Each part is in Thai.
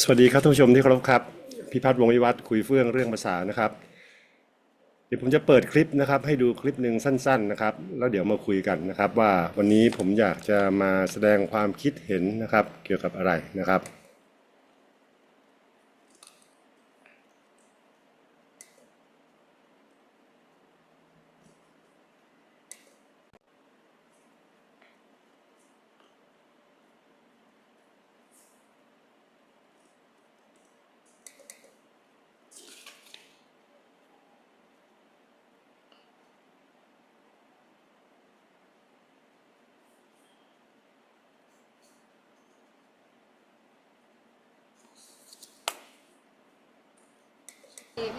สวัสดีครับท่านผู้ชมที่เคารพครับ พิพัฒน์วงวิวัฒน์คุยเฟื่องเรื่องภาษานะครับ เดี๋ยวผมจะเปิดคลิปนะครับ ให้ดูคลิปหนึ่งสั้น ๆนะครับ แล้วเดี๋ยวมาคุยกันนะครับ ว่าวันนี้ผมอยากจะมาแสดงความคิดเห็นนะครับ เกี่ยวกับอะไรนะครับ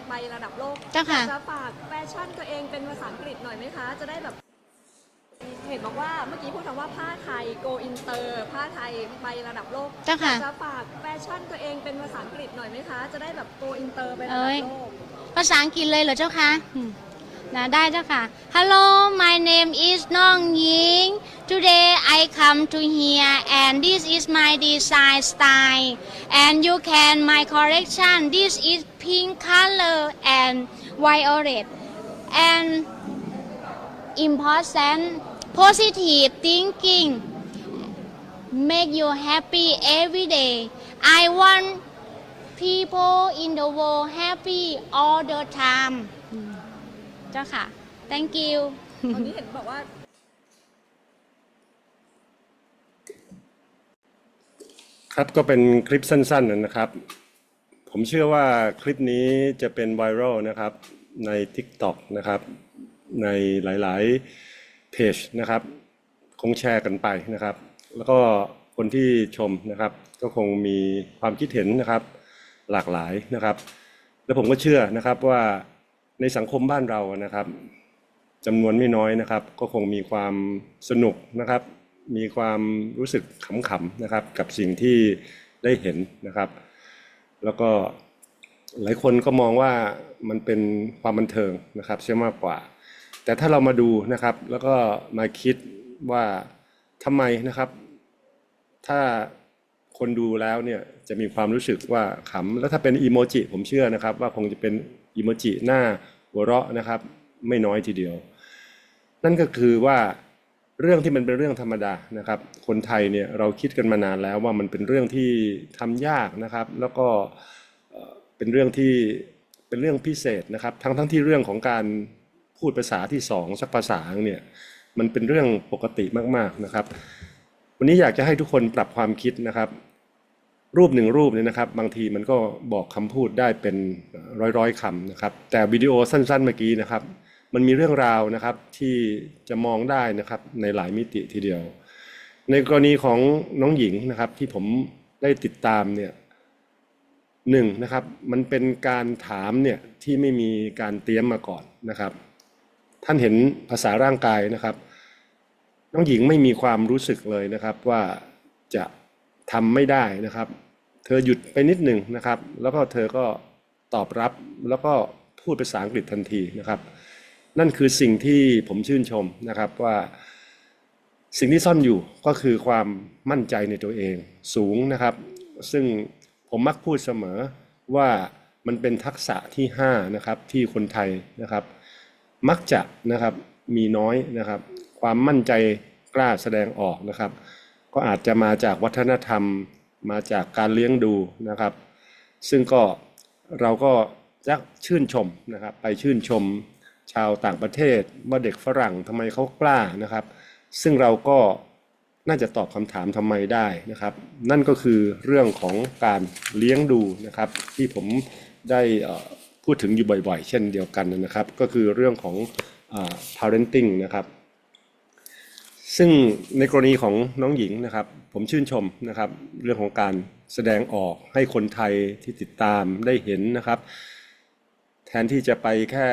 ไประดับโลกเจ้าค่ะจะฝากแฟชั่นตัวเองเป็นภาษาอังกฤษหน่อยไหมคะ จะได้แบบเห็นบอกว่าเมื่อกี้พูดคำว่าผ้าไทย go inter ผ้าไทยไประดับโลกเจ้าค่ะจะฝากแฟชั่นตัวเองเป็นภาษาอังกฤษหน่อยไหมคะ จะได้แบบ go inter ไประเอ้ดับยโลก ภาษาอังกฤษเลยเหรอเจ้าคะอืม นะได้เจ้าค่ะ Hello my name is Nong Ying Today I come to here and this is my design style and you can my correction this is pink color and violet and important positive thinking make you happy every day I want people in the world happy all the time อืม เจ้าค่ะ thank you ตอนนี้เห็นบอกว่า ครับก็เป็นคลิปสั้นๆนะครับ ผมเชื่อว่าคลิปนี้จะเป็นไวรัลนะครับใน TikTok นะครับ ในหลายๆเพจนะครับ คงแชร์กันไปนะครับ แล้วก็คนที่ชมนะครับ ก็คงมีความคิดเห็นนะครับ หลากหลายนะครับ และผมก็เชื่อนะครับว่า ในสังคมบ้านเรานะครับจำนวนไม่น้อยนะครับ ก็คงมีความสนุกนะครับ มีความรู้สึกขำๆนะครับ กับสิ่งที่ได้เห็นนะครับ แล้วก็หลายคนก็มองว่ามันเป็นความบันเทิงนะครับเชื่อมากกว่า แต่ถ้าเรามาดูนะครับ แล้วก็มาคิดว่าทำไมนะครับ ถ้าคนดูแล้วเนี่ยจะมีความรู้สึกว่าขำแล้วถ้าเป็นอีโมจิผมเชื่อนะครับ ว่าคงจะเป็น อีโมจิหน้าหัวเราะนะครับ ไม่น้อยทีเดียว นั่นก็คือว่าเรื่องที่มันเป็นเรื่องธรรมดานะครับ คนไทยเนี่ยเราคิดกันมานานแล้วว่ามันเป็นเรื่องที่ทำยากนะครับ แล้วก็เป็นเรื่องที่เป็นเรื่องพิเศษนะครับ ทั้งทั้งที่เรื่องของการพูดภาษาที่สองสักภาษาเนี่ยมันเป็นเรื่องปกติมากๆนะครับ วันนี้อยากจะให้ทุกคนปรับความคิดนะครับ รูปหนึ่งรูปเนี่ยนะครับ บางทีมันก็บอกคำพูดได้เป็น ร้อยๆคำนะครับ แต่วิดีโอสั้นๆเมื่อกี้นะครับ มันมีเรื่องราวนะครับที่จะมองได้นะครับในหลายมิติทีเดียว ในกรณีของน้องหญิงนะครับที่ผมได้ติดตามเนี่ยหนึ่งนะครับมันเป็นการถามเนี่ยที่ไม่มีการเตรียมมาก่อนนะครับ ท่านเห็นภาษาร่างกายนะครับ น้องหญิงไม่มีความรู้สึกเลยนะครับว่าจะทำไม่ได้นะครับ เธอหยุดไปนิดหนึ่งนะครับ แล้วก็เธอก็ ตอบรับแล้วก็พูดภาษาอังกฤษทันทีนะครับ นั่นคือสิ่งที่ผมชื่นชมนะครับว่าสิ่งที่ซ่อนอยู่ก็คือความมั่นใจในตัวเองสูงนะครับ ซึ่งผมมักพูดเสมอว่ามันเป็นทักษะที่5นะครับที่คนไทยนะครับ มักจะนะครับมีน้อยนะครับ ความมั่นใจกล้าแสดงออกนะครับ ก็อาจจะมาจากวัฒนธรรมมาจากการเลี้ยงดูนะครับ ซึ่งก็ เราก็จะชื่นชมนะครับไปชื่นชมชาวต่างประเทศว่าเด็กฝรั่งทำไมเขากล้านะครับ ซึ่งเราก็น่าจะตอบคำถามทำไมได้นะครับ นั่นก็คือเรื่องของการเลี้ยงดูนะครับ ที่ผมได้พูดถึงอยู่บ่อยๆ เช่นเดียวกันนะครับ ก็คือเรื่องของ parenting นะครับ ซึ่งในกรณีของน้องหญิงนะครับ ผมชื่นชมนะครับ เรื่องของการแสดงออกให้คนไทยที่ติดตามได้เห็นนะครับ แทนที่จะไปแค่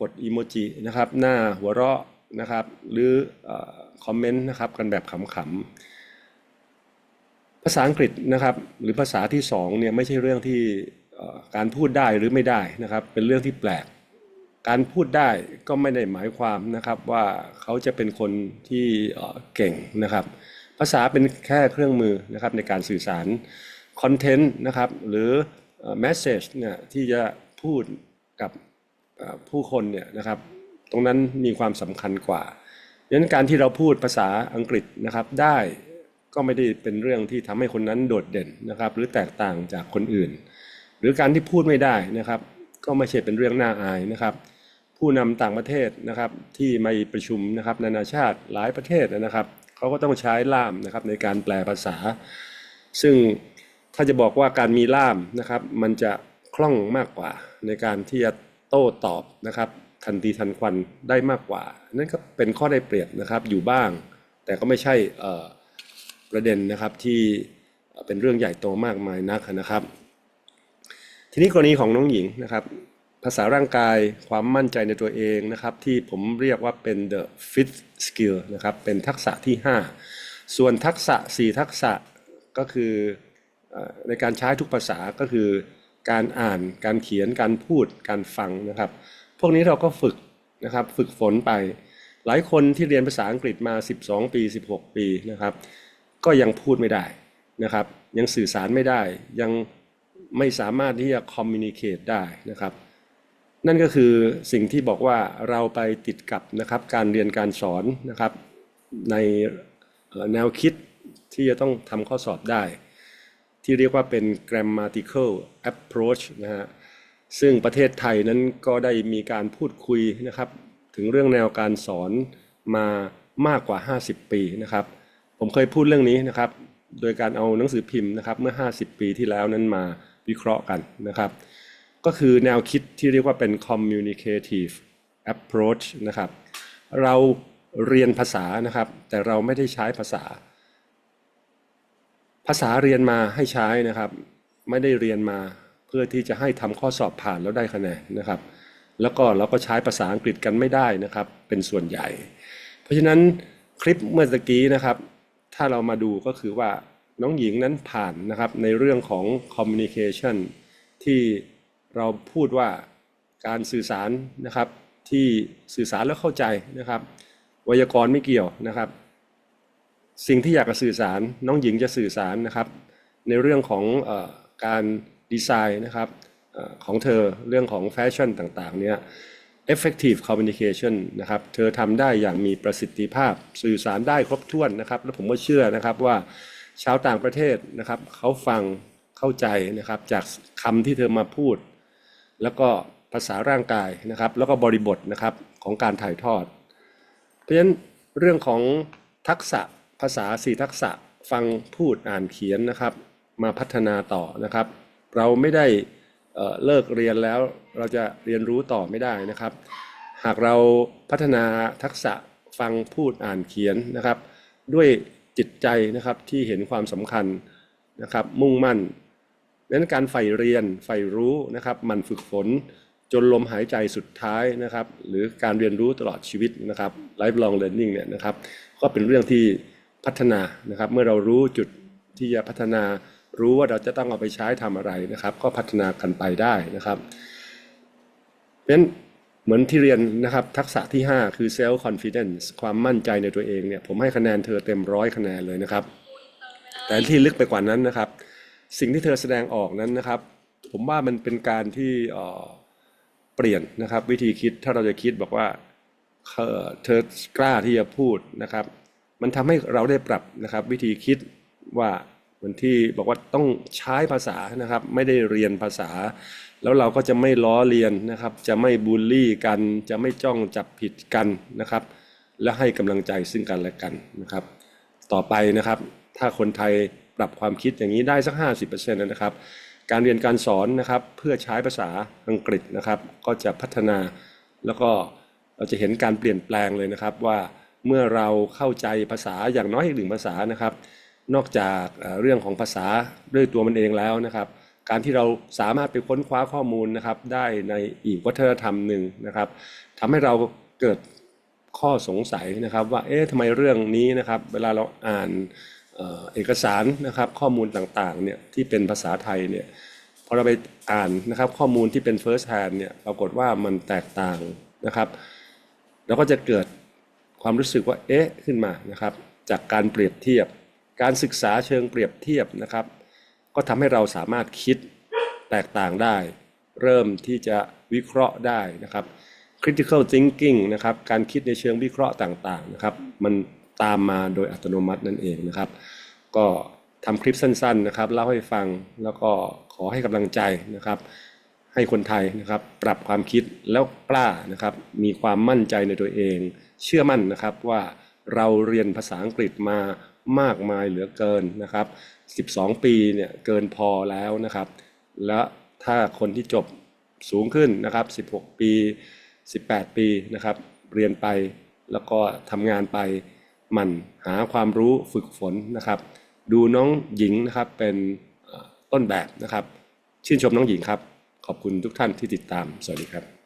กดอีโมจินะครับ หน้าหัวเราะนะครับ หรือคอมเมนต์นะครับกันแบบขำๆภาษาอังกฤษนะครับ หรือภาษาที่สองเนี่ยไม่ใช่เรื่องที่การพูดได้หรือไม่ได้นะครับ เป็นเรื่องที่แปลก การพูดได้ก็ไม่ได้หมายความนะครับว่าเขาจะเป็นคนที่เก่งนะครับ ภาษาเป็นแค่เครื่องมือนะครับในการสื่อสารคอนเทนต์นะครับหรือแมสเซจเนี่ยที่จะพูดกับผู้คนเนี่ยนะครับ ตรงนั้นมีความสำคัญกว่าดังนั้นการที่เราพูดภาษาอังกฤษนะครับได้ก็ไม่ได้เป็นเรื่องที่ทำให้คนนั้นโดดเด่นนะครับ หรือแตกต่างจากคนอื่น หรือการที่พูดไม่ได้นะครับ ก็ไม่ใช่เป็นเรื่องน่าอายนะครับ ผู้นำต่างประเทศนะครับที่มาประชุมนะครับนานาชาติหลายประเทศนะครับเขาก็ต้องใช้ล่ามนะครับในการแปลภาษา ซึ่งถ้าจะบอกว่าการมีล่ามนะครับมันจะคล่องมากกว่าในการที่จะโต้ตอบนะครับทันทีทันควันได้มากกว่า นั่นก็เป็นข้อได้เปรียบนะครับอยู่บ้าง แต่ก็ไม่ใช่ประเด็นนะครับที่เป็นเรื่องใหญ่โตมากมายนักนะครับ ทีนี้กรณีของน้องหญิงนะครับ ภาษาร่างกายความมั่นใจในตัวเองนะครับ ที่ผมเรียกว่าเป็น the fifth skill นะครับ เป็นทักษะที่ 5 ส่วนทักษะ 4 ทักษะก็คือในการใช้ทุกภาษาก็คือ การอ่านการเขียนการพูดการฟังนะครับ พวกนี้เราก็ฝึกนะครับฝึกฝนไป หลายคนที่เรียนภาษาอังกฤษมา 12 ปี 16 ปีนะครับ ก็ยังพูดไม่ได้นะครับ ยังสื่อสารไม่ได้ยังไม่สามารถที่จะ communicate ได้นะครับ นั่นก็คือสิ่งที่บอกว่าเราไปติดกับนะครับการเรียนการสอนนะครับในแนวคิดที่จะต้องทำข้อสอบได้ ที่เรียกว่าเป็น grammatical approach นะฮะซึ่งประเทศไทยนั้นก็ได้มีการพูดคุยนะครับ ถึงเรื่องแนวการสอนมามากกว่า 50 ปีนะครับ ผมเคยพูดเรื่องนี้นะครับ โดยการเอาหนังสือพิมพ์นะครับเมื่อ 50 ปีที่แล้วนั้นมาวิเคราะห์กันนะครับ ก็คือแนวคิดที่เรียกว่าเป็น communicative approach นะครับ เราเรียนภาษานะครับ แต่เราไม่ได้ใช้ภาษา ภาษาเรียนมาให้ใช้นะครับ ไม่ได้เรียนมาเพื่อที่จะให้ทำข้อสอบผ่านแล้วได้คะแนนนะครับ แล้วก็เราก็ใช้ภาษาอังกฤษกันไม่ได้นะครับ เป็นส่วนใหญ่ เพราะฉะนั้นคลิปเมื่อตะกี้นะครับ ถ้าเรามาดูก็คือว่าน้องหญิงนั้นผ่านนะครับในเรื่องของ communication ที่ เราพูดว่าการสื่อสารนะครับ ที่สื่อสารแล้วเข้าใจนะครับ ไวยากรณ์ไม่เกี่ยวนะครับ สิ่งที่อยากจะสื่อสารน้องหญิงจะสื่อสารนะครับ ในเรื่องของอการดีไซน์นะครับอของเธอเรื่องของแฟชั่นต่างๆเนี่ย effective communication นะครับ เธอทำได้อย่างมีประสิทธิภาพสื่อสารได้ครบถ้วนนะครับ และผมก็เชื่อนะครับว่าชาวต่างประเทศนะครับ เขาฟังเข้าใจนะครับ จากคำที่เธอมาพูด แล้วก็ภาษาร่างกายนะครับ แล้วก็บริบทนะครับของการถ่ายทอด เพราะฉะนั้นเรื่องของทักษะภาษาสี่ทักษะฟังพูดอ่านเขียนนะครับ มาพัฒนาต่อนะครับ เราไม่ได้เเลิกเรียนแล้วเราจะเรียนรู้ต่อไม่ได้นะครับ หากเราพัฒนาทักษะฟังพูดอ่านเขียนนะครับ ด้วยจิตใจนะครับที่เห็นความสำคัญนะครับ มุ่งมั่น ดังนั้นการใฝ่เรียนใฝ่รู้นะครับมันฝึกฝนจนลมหายใจสุดท้ายนะครับ หรือการเรียนรู้ตลอดชีวิตนะครับ lifelong learning เนี่ยนะครับ ก็เป็นเรื่องที่พัฒนานะครับ เมื่อเรารู้จุดที่จะพัฒนา รู้ว่าเราจะต้องเอาไปใช้ทำอะไรนะครับ ก็พัฒนากันไปได้นะครับเพราะฉะนั้นเหมือนที่เรียนนะครับ ทักษะที่ 5 คือ self confidence ความมั่นใจในตัวเองเนี่ย ผมให้คะแนนเธอเต็มร้อยคะแนนเลยนะครับ แต่ที่ลึกไปกว่านั้นนะครับ สิ่งที่เธอแสดงออกนั้นนะครับ ผมว่ามันเป็นการที่เปลี่ยนนะครับวิธีคิดถ้าเราจะคิดบอกว่าเธอกล้าที่จะพูดนะครับ มันทำให้เราได้ปรับนะครับ วิธีคิดว่าเหมือนที่บอกว่าต้องใช้ภาษานะครับ ไม่ได้เรียนภาษา แล้วเราก็จะไม่ล้อเลียนนะครับ จะไม่บูลลี่กัน จะไม่จ้องจับผิดกันนะครับ และให้กำลังใจซึ่งกันและกันนะครับ ต่อไปนะครับ ถ้าคนไทย ปรับความคิดอย่างนี้ได้สัก 50%นะครับ การเรียนการสอนนะครับเพื่อใช้ภาษาอังกฤษนะครับ ก็จะพัฒนาแล้วก็เราจะเห็นการเปลี่ยนแปลงเลยนะครับว่าเมื่อเราเข้าใจภาษาอย่างน้อยอีกหนึ่งภาษานะครับ นอกจากเรื่องของภาษาด้วยตัวมันเองแล้วนะครับ การที่เราสามารถไปค้นคว้าข้อมูลนะครับ ได้ในอีกวัฒนธรรมหนึ่งนะครับทำให้เราเกิดข้อสงสัยนะครับ ว่าเอ๊ะทำไมเรื่องนี้นะครับ เวลาเราอ่าน เอกสารนะครับข้อมูลต่างๆเนี่ยที่เป็นภาษาไทยเนี่ยพอเราไปอ่านนะครับข้อมูลที่เป็น first hand เนี่ยปรากฏว่ามันแตกต่างนะครับ แล้วก็จะเกิดความรู้สึกว่าเอ๊ะขึ้นมานะครับ จากการเปรียบเทียบ การศึกษาเชิงเปรียบเทียบนะครับ ก็ทำให้เราสามารถคิดแตกต่างได้ เริ่มที่จะวิเคราะห์ได้นะครับ critical thinking นะครับการคิดในเชิงวิเคราะห์ต่างๆนะครับมัน ตามมาโดยอัตโนมัตินั่นเองนะครับ ก็ทำคลิปสั้นๆนะครับเล่าให้ฟังแล้วก็ขอให้กำลังใจนะครับ ให้คนไทยนะครับปรับความคิดแล้วกล้านะครับ มีความมั่นใจในตัวเอง เชื่อมั่นนะครับว่าเราเรียนภาษาอังกฤษมามากมายเหลือเกินนะครับ 12 ปีเนี่ยเกินพอแล้วนะครับ และถ้าคนที่จบสูงขึ้นนะครับ 16 ปี 18 ปีนะครับ เรียนไปแล้วก็ทำงานไป มันหาความรู้ฝึกฝนนะครับ ดูน้องหญิงนะครับเป็นต้นแบบนะครับ ชื่นชมน้องหญิงครับ ขอบคุณทุกท่านที่ติดตาม สวัสดีครับ